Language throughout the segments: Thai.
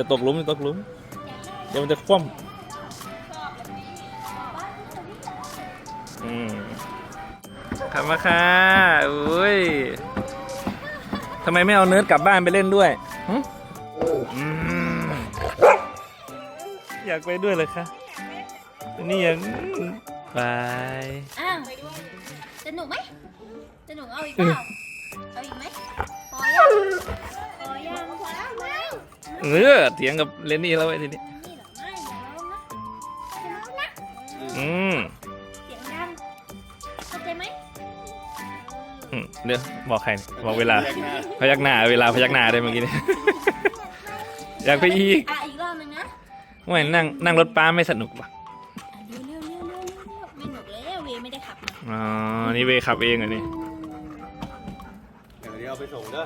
ดี๋ยวตกหลุมเดี๋ยวตกหลุม เดี๋ยวมันจะคว่ำอืมขับมาค่ะอุ้ยทำไมไม่เอาเนิร์ดกลับบ้านไปเล่นด้วยหึอืมอยากไปด้วยเลยค่ะนี่ยังไปอ้าวสนุกไหมสนุกเอาอีกเปล่าเอาอีกไหมพอยังพอยังพอแล้วไหม เออเถียงกับเลนนี่แล้วไอ้ทีนี้นี่เหรอไม่เดี๋ยวเรานะเดี๋ยวเรานะอืมเสียงดังเข้าใจไหมอืมเดี๋ยวบอกใครบอกเวลา พยักหน้าเวลาพยักหน้าได้เมื่อกี้นี้อยากไปอีกอะอีกรอบหนึงนะไม่นั่งนั่งรถป้าไม่สนุกปะอะเร็วเร็วเร็วเร็วเร็วไม่หนุกแล้วเวย์ไม่ได้ขับมาอ๋อนี่เวขับเองเหรอนี่เดี๋ยวนี้เอาไปส่งเด้อ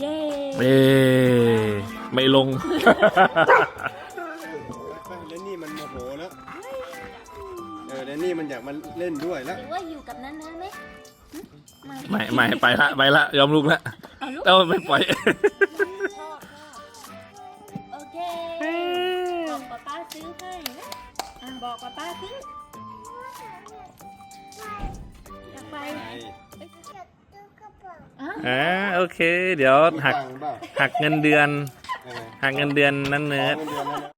เย้เอ้ไม่ลง แล้วนี่มันโมโหแล้ว เออแล้วนี่มันอยากมาเล่นด้วยแล้ว หรือว่าอยู่กับนั้นๆไหมหึมาไม่ ไม่ไปละไปละยอมลุกละเอาลูกเอ้าไม่ปล่อยชอบชอบโอเค บอกป้าป้าซื้อให้นะอะบอกป้าป้าซื้ออยากไปอะ อ่าโอเค เดี๋ยวหักตังค์เปล่าหักเงินเดือนเออหักเงินเดือนนั่นเนิร์ดเงินเดือนนั่นนะ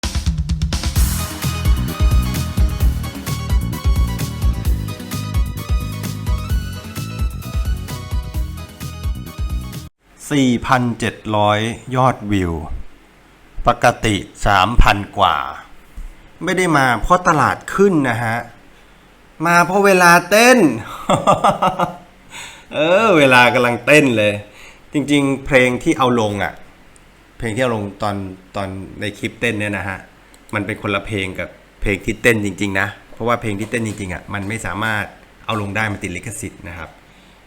4,700 ยอดวิว ปกติ 3,000 กว่า ไม่ได้มาเพราะตลาดขึ้นนะฮะ มาเพราะเวลาเต้น เออ เวลากำลังเต้นเลย จริงๆ เพลงที่เอาลงอะ เพลงที่เอาลงตอนตอนในคลิปเต้นเนี่ยนะฮะ มันเป็นคนละเพลงกับเพลงที่เต้นจริง ๆ นะ เพราะว่าเพลงที่เต้นจริงๆอะมันไม่สามารถเอาลงได้มันติดลิขสิทธิ์นะครับ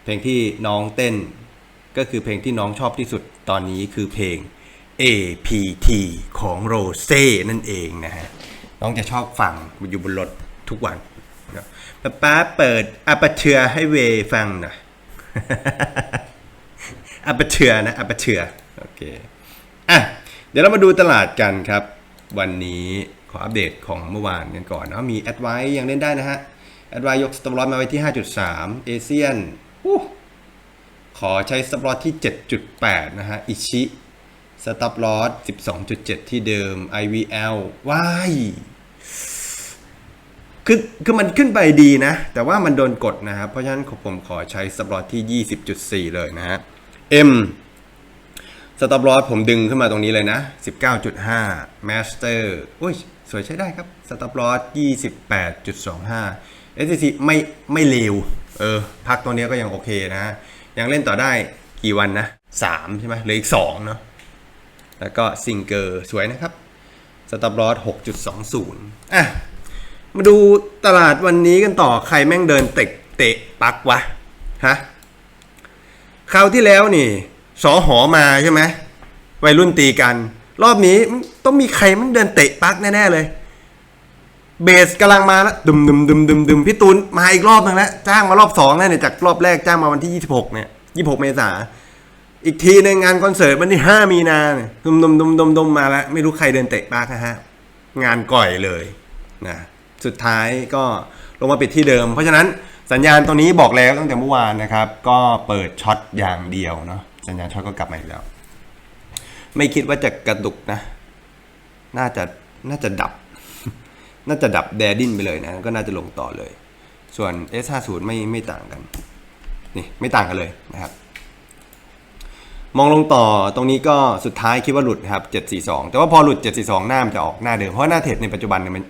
เพลงที่น้องเต้นก็คือเพลงที่น้องชอบที่สุดตอนนี้คือเพลง APT ของโรเซ่นั่นเองนะฮะ น้องจะชอบฟังอยู่บนรถทุกวันป๊าป๊าเปิดอาปเชือให้เวฟังหน่อย อาปเชือนะอาปเชือโอเคอะเดี๋ยวเรามาดูตลาดกันครับ วันนี้ขออัปเดตของเมื่อวานกันก่อนเนาะมีแอดไว้ยังเล่นได้นะฮะแอดไว้ยกสตอปลอสมาไว้ที่ 5.3 เอเชียนขอใช้สต็อปลอสที่ 7.8 นะฮะ อิชิสต็อปลอส12.7 ที่เดิม IVL ว้าย คือคือมันขึ้นไปดีนะ แต่ว่ามันโดนกดนะครับ เพราะฉะนั้นผมขอใช้สต็อปลอสที่ 20.4 เลยนะฮะ M สต็อปลอสผมดึงขึ้นมาตรงนี้เลยนะ 19.5 Master อุ้ย สวยใช้ได้ครับสต็อปลอส28.25 SCC ไม่ไม่เลวเออ พักตัวเนี้ก็ยังโอเคนะ ยังเล่นต่อได้กี่วันนะ 3 ใช่ไหมเหลืออีก 2 เนาะแล้วก็ซิงเกอร์สวยนะครับสต็อปลอส6.20 อะ มาดูตลาดวันนี้กันต่อใครแม่งเดินเตะเตะปักวะฮะคราวที่แล้วนี่สอหอมาใช่ไหมวัยรุ่นตีกัน รอบนี้ต้องมีใครมันเดินเตะปักแน่ๆเลย เบสกำลังมาแล้วดุมดุมดุมดุมดุมพี่ตูนมาอีกรอบนึงแล้วจ้างมารอบสองแล้วเนี่ยจากรอบแรกจ้างมาวันที่ 26 เนี่ย 26 เมษาอีกทีในงานคอนเสิร์ตวันที่ 5 มีนาเนี่ยดุมดุมดุมดุมดุมมาแล้ว ไม่รู้ใครเดินเตะปักนะฮะ งานก่อยเลยนะ สุดท้ายก็ลงมาปิดที่เดิม เพราะฉะนั้นสัญญาณตรงนี้บอกแล้วตั้งแต่เมื่อวานนะครับ ก็เปิดช็อตอย่างเดียวเนาะสัญญาณช็อตก็กลับมาอีกแล้ว ไม่คิดว่าจะกระดุกนะ น่าจะน่าจะดับ น่าจะดับแดดินไปเลยนะ ก็น่าจะลงต่อเลย ส่วน S50 ไม่ไม่ต่างกัน นี่ไม่ต่างกันเลยนะครับ มองลงต่อตรงนี้ก็สุดท้ายคิดว่าหลุดครับ742 แต่ว่าพอหลุด 742 หน้ามันจะออกหน้าเดิม เพราะหน้าเทรดในปัจจุบันเนี่ยมัน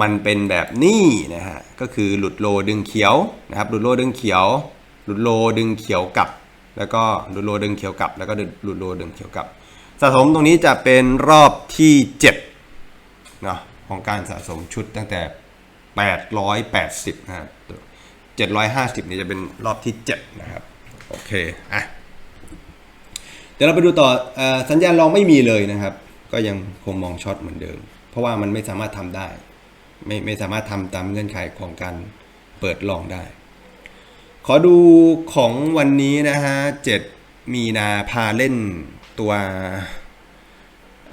มันเป็นแบบนี้นะฮะก็คือหลุดโลดึงเขียวนะครับหลุดโลดึงเขียว หลุดโลดึงเขียวกลับ แล้วก็หลุดโลดึงเขียวกลับ แล้วก็หลุดโลดึงเขียวกลับ สะสมตรงนี้จะเป็นรอบที่7เนาะของการสะสมชุดตั้งแต่ 880นะครับ750นี่จะเป็นรอบที่7นะครับโอเคอะเดี๋ยวเราไปดูต่อออสัญญาณรองไม่มีเลยนะครับ ก็ยังคงมองช็อตเหมือนเดิม เพราะว่ามันไม่สามารถทำได้ ไม่ไม่สามารถทำตามเงื่อนไขของการเปิดลองได้ ขอดูของวันนี้นะฮะ 7 มีนาพาเล่นตัว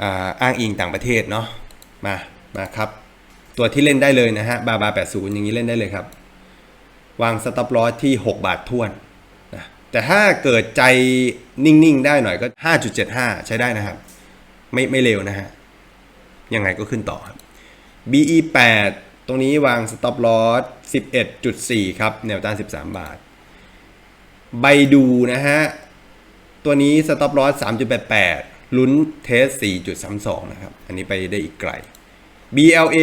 อ่าอ้างอิงต่างประเทศเนาะ มา มาครับ ตัวที่เล่นได้เลยนะฮะ บาบา 80 อย่างนี้เล่นได้เลยครับ วางสต็อปลอสที่ 6 บาทท้วนนะแต่ถ้าเกิดใจนิ่ง ๆ ได้หน่อยก็ 5.75 ใช้ได้นะครับ ไม่ไม่เร็วนะฮะ ยังไงก็ขึ้นต่อครับ BE 8 ตรงนี้วางสต็อปลอส11.4 ครับ แนวต้าน 13 บาท ใบดูนะฮะ ตัวนี้สต็อปลอส3.88 ลุ้นเทส 4.32 นะครับ อันนี้ไปได้อีกไกล BLA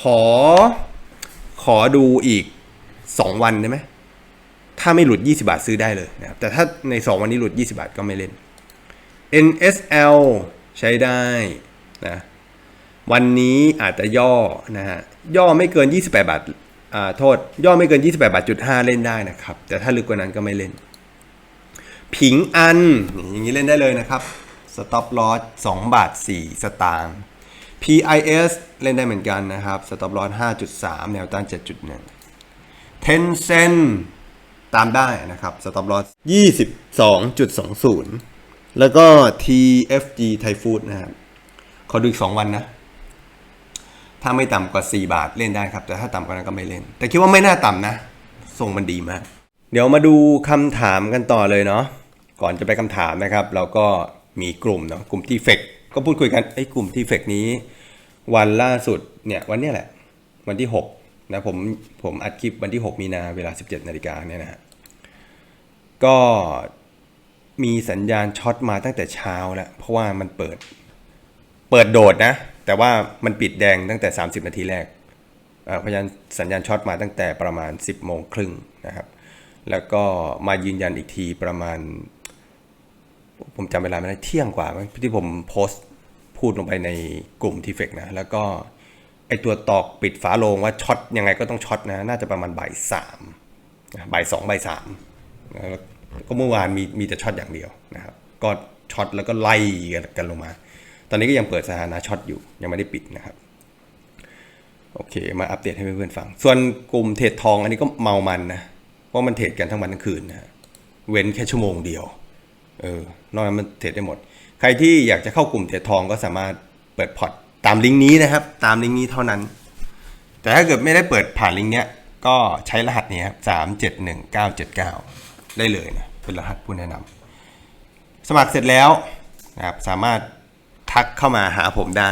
ขอ ขอดูอีก 2 วันได้ไหม ถ้าไม่หลุด 20 บาทซื้อได้เลยนะครับ แต่ถ้าใน 2 วันนี้หลุด 20 บาทก็ไม่เล่น NSL ใช้ได้นะ วันนี้อาจจะย่อนะฮะย่อไม่เกิน 28 บาทอ่าโทษ ย่อไม่เกิน 28 บาทจุด5เล่นได้นะครับ แต่ถ้าลึกกว่านั้นก็ไม่เล่น ผิงอัน อย่างนี้เล่นได้เลยนะครับ stop loss 2บาท4สตางค์ PIS เล่นได้เหมือนกันนะครับ stop loss 5.3แนวต้าน7.1 Tencent ตามได้นะครับ stop loss 22.20แล้วก็ TFG Thai Food นะครับขอดูอีก2วันนะ ถ้าไม่ต่ำกว่า 4 บาทเล่นได้ครับ แต่ถ้าต่ำกว่านั้นก็ไม่เล่น แต่คิดว่าไม่น่าต่ำนะส่งมันดีมาก เดี๋ยวมาดูคำถามกันต่อเลยเนาะก่อนจะไปคำถามนะครับ เราก็มีกลุ่มเนาะกลุ่มที่เฟกก็พูดคุยกันไอ้กลุ่มที่เฟกนี้ วันล่าสุดเนี่ยวันนี้แหละ วันที่6นะผมผมอัดคลิปวันที่ 6 มีนาเวลา 17นาฬิกาเนี่ยนะฮะก็มีสัญญาณช็อตมาตั้งแต่เช้าแล้วเพราะว่ามันเปิด เปิดโดดนะ แต่ว่ามันปิดแดงตั้งแต่ 30 นาทีแรกเพราะฉะนั้นสัญญาณช็อตมาตั้งแต่ประมาณ 10โมงครึ่งนะครับแล้วก็มายืนยันอีกทีประมาณ ผมจำเวลาไม่ได้เที่ยงกว่ามั้งที่ผมโพสต์พูดลงไปในกลุ่มทีเฟกนะแล้วก็ไอตัวตอกปิดฝาโลงว่าช็อตยังไงก็ต้องช็อตนะน่าจะประมาณบ่ายสามบ่ายสองบ่ายสามก็เมื่อวานมีมีแต่ช็อตอย่างเดียวนะครับ ก็ช็อตแล้วก็ไล่กันลงมา ตอนนี้ก็ยังเปิดสถานะช็อตอยู่ยังไม่ได้ปิดนะครับโอเค มาอัปเดตให้เพื่อนๆฟัง ส่วนกลุ่มเทรดทองอันนี้ก็เมามันนะเพราะมันเทรดกันทั้งวันทั้งคืนนะเว้นแค่ชั่วโมงเดียวเออนอกนั้นมันเทรดได้หมด ใครที่อยากจะเข้ากลุ่มเทรดทองก็สามารถเปิดพอร์ตตามลิงก์นี้นะครับ ตามลิงก์นี้เท่านั้น แต่ถ้าเกิดไม่ได้เปิดผ่านลิงก์เนี้ยก็ใช้รหัสนี้ครับสามเจ็ดหนึ่งเก้าเจ็ดเก้าได้เลยนะเป็นรหัสผู้แนะนำสมัครเสร็จแล้วนะครับสามารถ ทักเข้ามาหาผมได้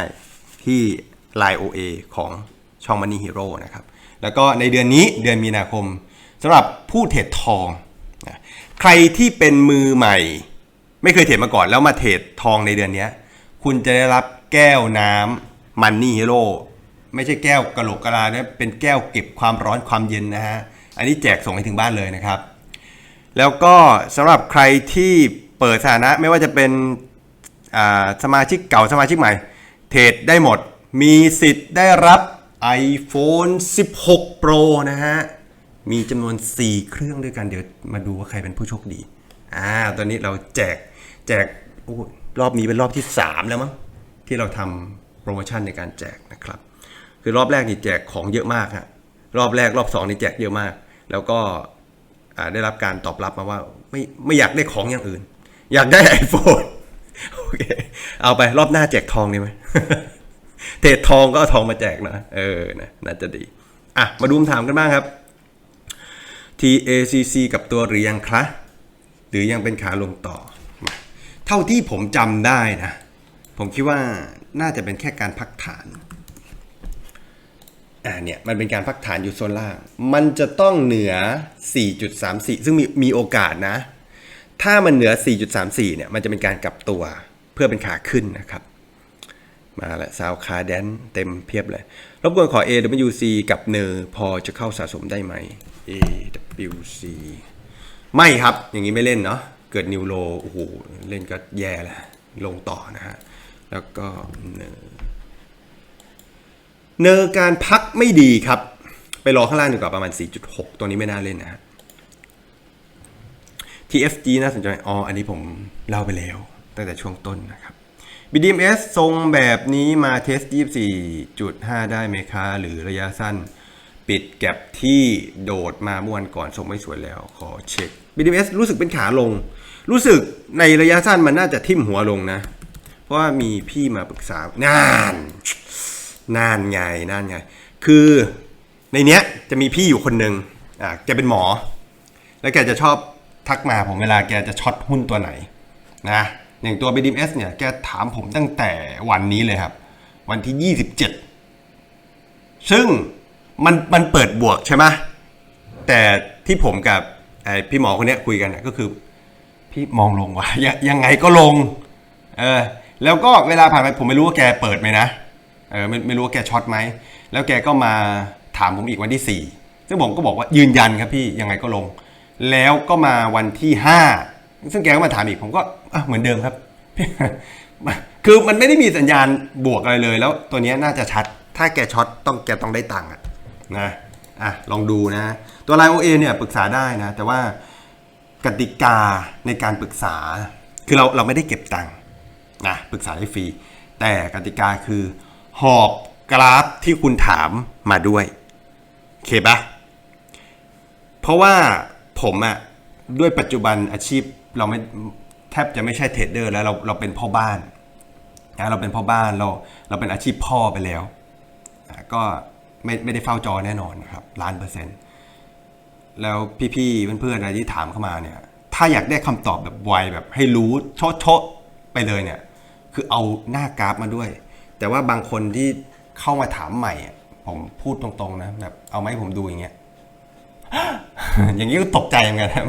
ที่ Line OA ของช่อง Money Hero นะครับ แล้วก็ในเดือนนี้เดือนมีนาคมสำหรับผู้เทรดทองนะใครที่เป็นมือใหม่ ไม่เคยเทรดมาก่อนแล้วมาเทรดทองในเดือนนี้ คุณจะได้รับแก้วน้ำ Money Hero ไม่ใช่แก้วกะโหลกกะลาเนี่ยเป็นแก้วเก็บความร้อนความเย็นนะฮะ อันนี้แจกส่งให้ถึงบ้านเลยนะครับ แล้วก็สำหรับใครที่เปิดสถานะไม่ว่าจะเป็น สมาชิกเก่าสมาชิกใหม่ เทรดได้หมด มีสิทธิ์ได้รับ iPhone 16 Pro นะฮะ มีจำนวน 4 เครื่องด้วยกัน เดี๋ยวมาดูว่าใครเป็นผู้โชคดี อ่า ตอนนี้เราแจกแจกโอ้รอบนี้เป็นรอบที่ 3 แล้วมั้งที่เราทำโปรโมชั่นในการแจกนะครับ คือรอบแรกนี่แจกของเยอะมากฮะ รอบแรกรอบ 2 นี่แจกเยอะมาก แล้วก็ได้รับการตอบรับมาว่าไม่ไม่อยากได้ของอย่างอื่น อยากได้ iPhone โอเคเอาไปรอบหน้าแจกทองดีไหมเทรดทองก็เอาทองมาแจกนะ เออนะน่าจะดี อะ มาดูคำถามกันบ้างครับ TACC กับตัวหรือยังคะหรือยังเป็นขาลงต่อ เท่าที่ผมจำได้นะ ผมคิดว่าน่าจะเป็นแค่การพักฐานอ่าเนี่ยมันเป็นการพักฐานอยู่โซนล่าง มันจะต้องเหนือ 4.34 ซึ่งมีมีโอกาสนะ ถ้ามันเหนือ 4.34 เนี่ย มันจะเป็นการกลับตัว เพื่อเป็นขาขึ้นนะครับ มาละซาวคาแดนเต็มเพียบเลย รบกวนขอ AWC กับเนอร์พอจะเข้าสะสมได้ไหม AWC ไม่ครับอย่างนี้ไม่เล่นเนาะเกิดนิวโลโอ้โหเล่นก็แย่แล้วลงต่อนะฮะ แล้วก็เนอร์เนอร์การพักไม่ดีครับ ไปรอข้างล่างดีกว่าประมาณ 4.6 ตัวนี้ไม่น่าเล่นนะฮะ TFG น่าสนใจ อ๋อ อันนี้ผมเล่าไปแล้ว ตั้งแต่ช่วงต้นนะครับ BDMs ทรงแบบนี้มาเทส 24.5 ได้ไหมคะ หรือระยะสั้น ปิดแก็บที่โดดมาเมื่อวันก่อนส่งไม่สวยแล้ว ขอเช็ค BDMs รู้สึกเป็นขาลง รู้สึกในระยะสั้นมันน่าจะทิ่มหัวลงนะ เพราะว่ามีพี่มาปรึกษานานนานไงนานไง คือในเนี้ยจะมีพี่อยู่คนหนึ่งอะแกเป็นหมอ แล้วแกจะชอบทักมาผมเวลาแกจะช็อตหุ้นตัวไหนนะ อย่างตัว BDMs เนี่ยแกถามผมตั้งแต่วันนี้เลยครับ วันที่ 27 ซึ่งมันมันเปิดบวกใช่ไหมแต่ที่ผมกับพี่หมอคนนี้คุยกันนะก็คือ พี่มองลงว่ะยยังไงก็ลงเออแล้วก็เวลาผ่านไปผมไม่รู้ว่าแกเปิดไหมนะเออไม่ไม่รู้ว่าแกช็อตไหม แล้วแกก็มาถามผมอีกวันที่สี่ซึ่งผมก็บอกว่ายืนยันครับพี่ยังไงก็ลง แล้วก็มาวันที่ห้า ซึ่งแกก็มาถามอีกผมก็เหมือนเดิมครับ คือมันไม่ได้มีสัญญาณบวกอะไรเลย แล้วตัวนี้น่าจะชัด ถ้าแกช็อตต้องแกต้องได้ตังค์นะอะลองดูนะ ตัวไลโอเอเนี่ยปรึกษาได้นะ แต่ว่ากติกาในการปรึกษา คือเราเราไม่ได้เก็บตังค์นะปรึกษาได้ฟรี แต่กติกาคือหอบกราฟที่คุณถามมาด้วยเคปะเพราะว่าผมอะด้วยปัจจุบันอาชีพ เราไม่แทบจะไม่ใช่เทรดเดอร์แล้วเราเราเป็นพ่อบ้านนะเราเป็นพ่อบ้านเราเราเป็นอาชีพพ่อไปแล้วอะก็ไม่ไม่ได้เฝ้าจอแน่นอนนะครับล้านเปอร์เซ็นต์แล้วพี่ๆเพื่อนๆอะไรที่ถามเข้ามาเนี่ย ถ้าอยากได้คำตอบแบบไวแบบให้รู้โชะโชะไปเลยเนี่ย คือเอาหน้ากราฟมาด้วย แต่ว่าบางคนที่เข้ามาถามใหม่ ผมพูดตรงๆนะแบบเอาไหมผมดูอย่างเงี้ยอย่างนี้ก็ตกใจเหมือนกันนะ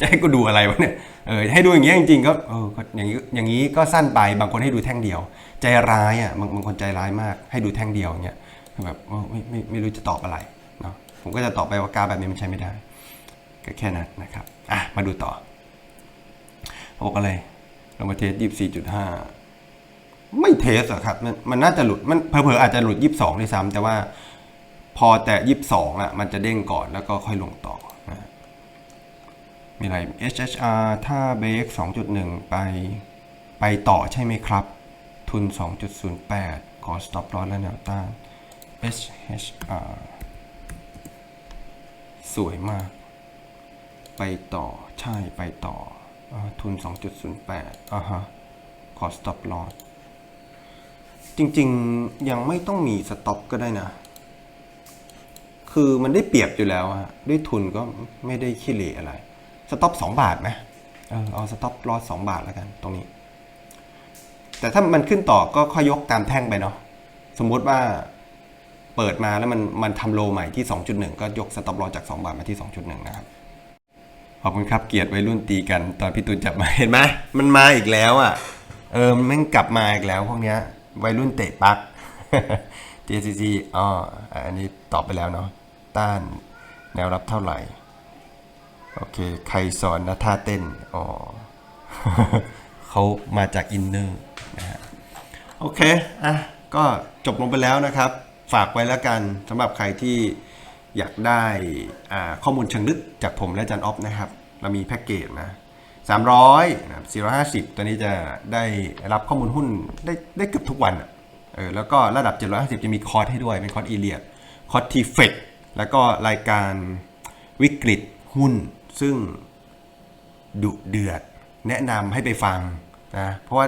จะให้กูดูอะไรวะเนี่ยเออให้ดูอย่างเงี้ยจริงๆก็เอออย่างนี้อย่างนี้ก็สั้นไปบางคนให้ดูแท่งเดียว ใจร้ายอะบางบางคนใจร้ายมาก ให้ดูแท่งเดียวเงี้ยแบบไม่ไม่ไม่รู้จะตอบอะไรเนาะผมก็จะตอบไปว่ากาแบบนี้มันใช้ไม่ได้ก็แค่นั้นนะครับอะมาดูต่อเขาบอกอะไรเรามาเทสยี่สี่จุดห้าไม่เทสอะครับมันมันน่าจะหลุดมันเผลอๆอาจจะหลุดยี่สิบสองด้วยซ้ำแต่ว่าพอแต่ยี่สิบสองอะมันจะเด้งก่อนแล้วก็ค่อยลงต่อ มีอะไร HHR ถ้าเบรก2.1 ไป ไปต่อใช่ไหมครับ ทุน 2.08 ขอ stop loss และแนวต้าน HHR สวยมาก ไปต่อ ใช่ ไปต่ออทุน 2.08อ่าฮะ ขอ stop loss จริงๆ ยังไม่ต้องมีสต็อปก็ได้นะ คือมันได้เปรียบอยู่แล้วอะด้วยทุนก็ไม่ได้ขี้เหร่อะไร สต็อปสองบาทไหมเออเอาสต็อปลอสองบาทแล้วกันตรงนี้ แต่ถ้ามันขึ้นต่อก็ค่อยยกตามแท่งไปเนาะสมมุติว่าเปิดมาแล้วมันมันทำโลใหม่ที่ 2.1 ก็ยกสต็อปลอจาก 2 บาทมาที่ 2.1 นะครับ ขอบคุณครับเกียรติวัยรุ่นตีกัน ตอนพี่ตูนจับมาเห็นไหมมันมาอีกแล้วอะ เออมันกลับมาอีกแล้วพวกเนี้ยวัยรุ่นเตะปัก JCC อ๋ออันนี้ตอบไปแล้วเนาะต้านแนวรับเท่าไหร่ โอเค ใครสอนนะท่าเต้น อ๋อเขามาจากอินเนอร์นะฮะ โอเค อะ ก็จบลงไปแล้วนะครับ ฝากไว้แล้วกันสำหรับใครที่อยากได้ข้อมูลเชิงลึกจากผมและจันออฟนะครับ เรามีแพ็กเกจนะ300นะครับ450 ตัวนี้จะได้รับข้อมูลหุ้นได้ได้เกือบทุกวันเออแล้วก็ระดับ 750 จะมีคอร์สให้ด้วย เป็นคอร์สอีเลียดคอร์สทีเฟกแล้วก็รายการวิกฤตหุ้น ซึ่งดุเดือดแนะนำให้ไปฟังนะเพราะว่า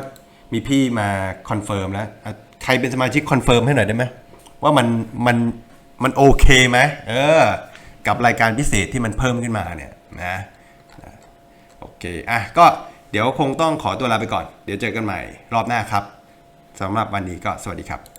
มีพี่มาคอนเฟิร์มแล้ว ใครเป็นสมาชิกคอนเฟิร์มให้หน่อยได้ไหมว่ามันมันมันโอเคไหมเออ กับรายการพิเศษที่มันเพิ่มขึ้นมาเนี่ยนะโอเคอะก็เดี๋ยวคงต้องขอตัวลาไปก่อน เดี๋ยวเจอกันใหม่รอบหน้าครับสำหรับวันนี้ก็สวัสดีครับ